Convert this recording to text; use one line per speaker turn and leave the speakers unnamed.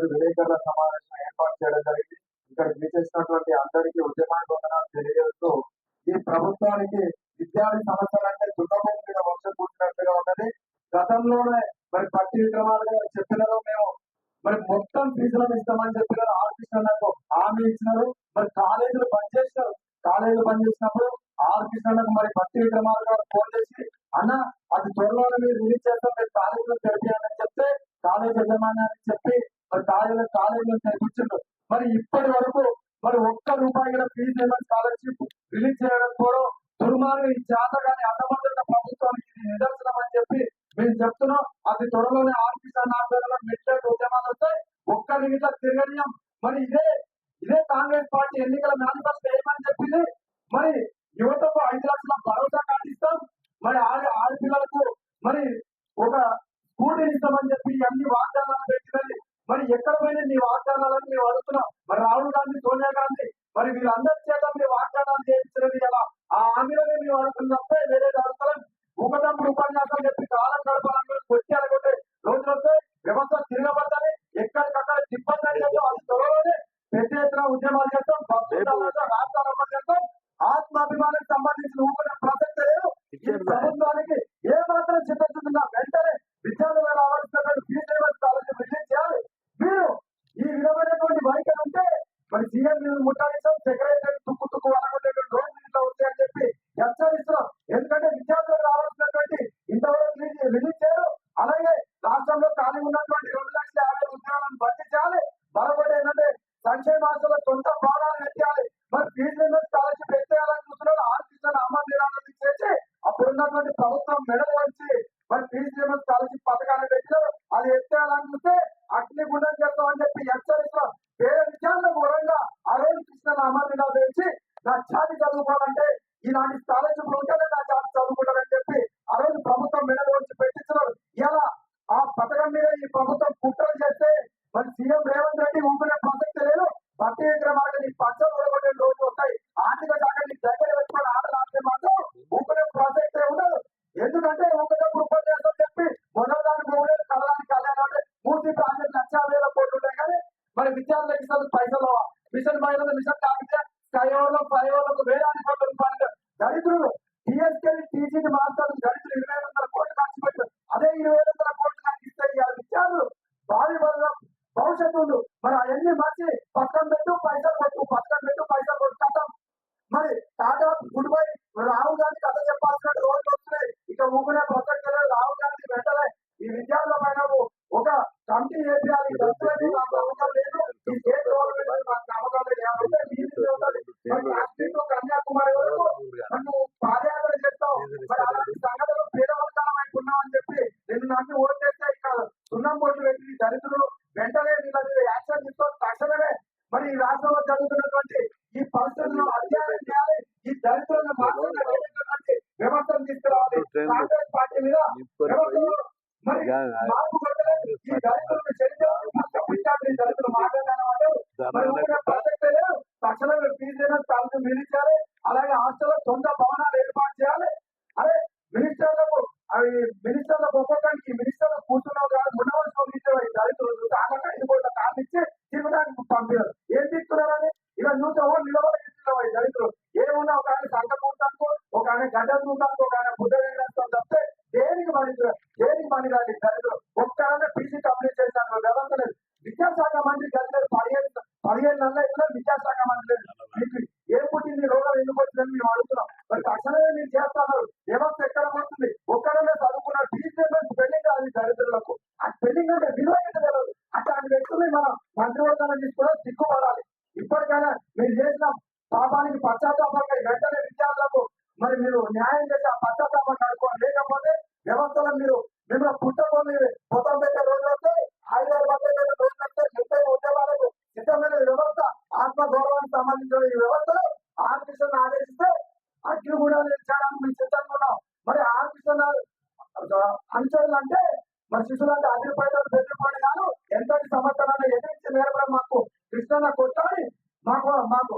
రోజు విలేకరుల సమావేశం ఏర్పాటు చేయడం జరిగింది. ఇక్కడ విచ్చేసినటువంటి అందరికీ ఉద్యమానికి వందనాలు తెలియజేస్తూ ఈ ప్రభుత్వానికి విద్యార్థి సమస్యలు అంటే మీద వర్షం కూర్చున్నట్టుగా ఉన్నది. గతంలోనే మరి పట్టి విక్రమాలు గారు చెప్పినారు మేము మరి మొత్తం ఫీజులను ఇస్తామని చెప్పినారు. ఆర్ కృష్ణకు హామీ ఇచ్చినారు. మరి కాలేజీలు బంద్ చేసినారు. కాలేజీలు బంద్ చేసినప్పుడు ఆర్ మరి పట్టి విక్రమాలు గారు ఫోన్ చేసి అన్న అది త్వరలోనే మీరు రిలీజ్ చేస్తాం మీరు కాలేజీలో తెరిపియాలని చెప్తే కాలేజ్ యజమాని అని చెప్పి మరి కాలేజీలో కాలేజీలో తెరిపించిండు మరి ఇప్పటి వరకు మరి ఒక్క రూపాయి కూడా ఫీజు ఏమైనా స్కాలర్షిప్ రిలీజ్ చేయడం కూడా దుర్మార్గం. ఈ చేత కానీ అర్థమంటున్న ప్రభుత్వానికి ఇది నిదర్శనం అని చెప్పి మేము చెప్తున్నాం. అది త్వరలోనే ఆర్టీసీ ఆధ్వర్యంలో మెట్లెట్ ఉద్యమాలు వస్తాయి. ఒక్క నిమిషం తిరగనీయం మరి ఇదే ఇదే కాంగ్రెస్ పార్టీ ఎన్నికల మేనిఫెస్టో ఏమని చెప్పింది? మరి మరి వీళ్ళందరి చేత మీ వాగ్దానాలు చేయించినది కదా ఆ హామీలోనే మేము అడుగుతున్నాం తప్ప వేరేది అడుగుతాం ఒకటప్పుడు ఉపన్యాసాలు చెప్పి కాలం గడపాలని కొట్టి అనుకుంటే రోజులు వస్తే వ్యవస్థ తిరగబడ్డాలి ఎక్కడికక్కడ ఇబ్బంది అని చెప్తాం అది త్వరలోనే పెద్ద ఎత్తున ఉద్యమాలు చేస్తాం రాష్ట్రాలు చేస్తాం. ఆత్మాభిమానానికి సంబంధించిన ఊపిన ప్రసక్తి లేదు. ఈ ప్రభుత్వానికి సీఎం మీరు ముట్టాలిస్తాం సెక్రటరీ తుక్కు తుక్కు అనుకునేటువంటి రోజు ఇంట్లో వచ్చాయని చెప్పి హెచ్చరిస్తున్నాం. ఎందుకంటే విద్యార్థులకు రావాల్సినటువంటి ఇంతవరకు రిలీజ్ చేయరు. అలాగే రాష్ట్రంలో ఖాళీ ఉన్నటువంటి రెండు లక్షల యాభై ఉద్యోగాలను భర్తీ చేయాలి. మరొకటి ఏంటంటే సంక్షేమ ఆశలో సొంత భవనాలు ఎత్తాలి మరి ఫీజు స్కాలర్షిప్ ఎత్తేయాలని చూస్తున్నారు ఆర్థిక అమ్మ నిరాకరణ చేసి అప్పుడు ఉన్నటువంటి ప్రభుత్వం మెడలు వచ్చి మరి ఫీజు స్కాలర్షిప్ పథకాన్ని పెట్టారు అది ఎత్తేయాలనుకుంటే అగ్నిగుండ గుండం చేస్తామని చెప్పి హెచ్చరిస్తున్నాం పేద విద్యార్థులకు వరంగా ఆ రోజు కృష్ణ తెచ్చి నా జాతి చదువుకోవాలంటే ఇలాంటి స్కాలర్షిప్లు ఉంటేనే నా జాతి చదువుకుంటారని చెప్పి ఆ రోజు ప్రభుత్వం మెడలు వచ్చి పెట్టించున్నారు ఇలా ఆ పథకం మీద ఈ ప్రభుత్వం కుట్రలు చేస్తే మరి సీఎం రేవంత్ రెడ్డి ఊపిన ప్రసక్తి లేదు. భర్తీ విక్రమార్క నీ పచ్చలు ఊడగొట్టే రోజు వస్తాయి. ఆర్థిక శాఖ నీ దగ్గర పెట్టుకొని ఆటలు ఆడితే మాత్రం ఊపిన ప్రసక్తే ఉండదు. ఎందుకంటే ఒకటప్పుడు ఉపన్యాసం చెప్పి కాకపోతే పదేవాళ్ళకు వేలాది కోట్ల రూపాయలు దరిద్రులు టీఎస్కెళ్ళి టీసీని మాట్లాడు దరిద్రులు ఇరవై ఐదు వందల కోట్లు ఖర్చు పెట్టారు. అదే ఇరవై ఐదు వందల కోట్లు నాకు ఇస్తే ఇవాళ విద్యార్థులు భావి భద్రం భవిష్యత్తు మరి అవన్నీ మార్చి పక్కన పెట్టు పైసలు పెట్టు పక్కన పెట్టు పైసలు కొట్టు కథం. మరి tata good bye Rahul Gandhi కథ చెప్పాల్సిన రోజులు వస్తున్నాయి. ఇక ఊకునే ప్రసక్తి ఈ రాష్ట్రంలో జరుగుతున్నటువంటి ఈ పరిస్థితులను అధ్యయనం చేయాలి. ఈ దళితులను వేరేటువంటి వ్యవస్థను తీసుకురావాలి. కాంగ్రెస్ పార్టీ మీద మరి మార్పు కొట్టలేదు ఈ దళితులను చరిత్ర దళితులు మాట్లాడాలంటే లేదు. తక్షణమే ఫీజు అలాగే హాస్టల్లో సొంత భవనాలు ఏర్పాటు చేయాలి. అదే మినిస్టర్లకు అవి మినిస్టర్లకు ఒక్కొక్కరికి మినిస్టర్లు కూర్చున్నావు కాదు ఉండవలసిన దళితులు. ఐదు కోట్ల కార్డు ఇచ్చి తిరగడానికి తీసుకున్నారని ఇలా నూట నిలబడి దళితులు. ఏమున్నా ఒక ఆయన సంఘ ఒక ఆయన గడ్డ చూడటానికి ఒక ఆయన బుద్ధ వేయడానికి తప్పితే దేనికి పని దేనికి పని కాదు దళితులు? ఒక్క ఆయన పీసీ కంప్లీట్ చేశాను వ్యవస్థ లేదు. విద్యాశాఖ మంత్రి గడిచారు పదిహేను పదిహేను నెలలు అయితే విద్యాశాఖ మంత్రి లేదు. మీకు ఏం పుట్టింది? రోగం ఎందుకు వచ్చిందని మేము అడుగుతున్నాం. మరి తక్షణమే మీరు చేస్తున్నారు వ్యవస్థ ఎక్కడ పోతుంది? ఒక్కడనే చదువుకున్న ఫీజు పేమెంట్ పెళ్ళింగ్ కాదు దరిద్రులకు ఆ పెళ్ళింగ్ అంటే విలువ ఏంటి తెలియదు అట్లాంటి వ్యక్తుల్ని మనం మంత్రివర్గాన్ని తీసుకున్నా సిగ్గుపడాలి ఇప్పటికైనా మీరు చేసిన పాపానికి పశ్చాత్తాపంగా వెంటనే విద్యార్థులకు మరి మీరు న్యాయం చేసి ఆ పశ్చాత్తాపం కనుక్కోండి. లేకపోతే వ్యవస్థలో మీరు మిమ్మల్ని పుట్టకొని పొత్తం పెట్టే రోజులు వస్తే ఆయుధాలు పెట్టే రోజులు వస్తే ముప్పై ఉద్యోగాలకు సిద్ధమైన వ్యవస్థ ఆత్మగౌరవానికి సంబంధించిన ఈ వ్యవస్థలో ఆర్టిస్టులను ఆదేశిస్తే అగ్ని కూడా చేయడానికి మేము సిద్ధంగా ఉన్నాం మరి ఆర్టిస్టులు అనుచరులు అంటే మరి శిష్యులు అంటే అదిరిపోయిన да на котари, мако на мако.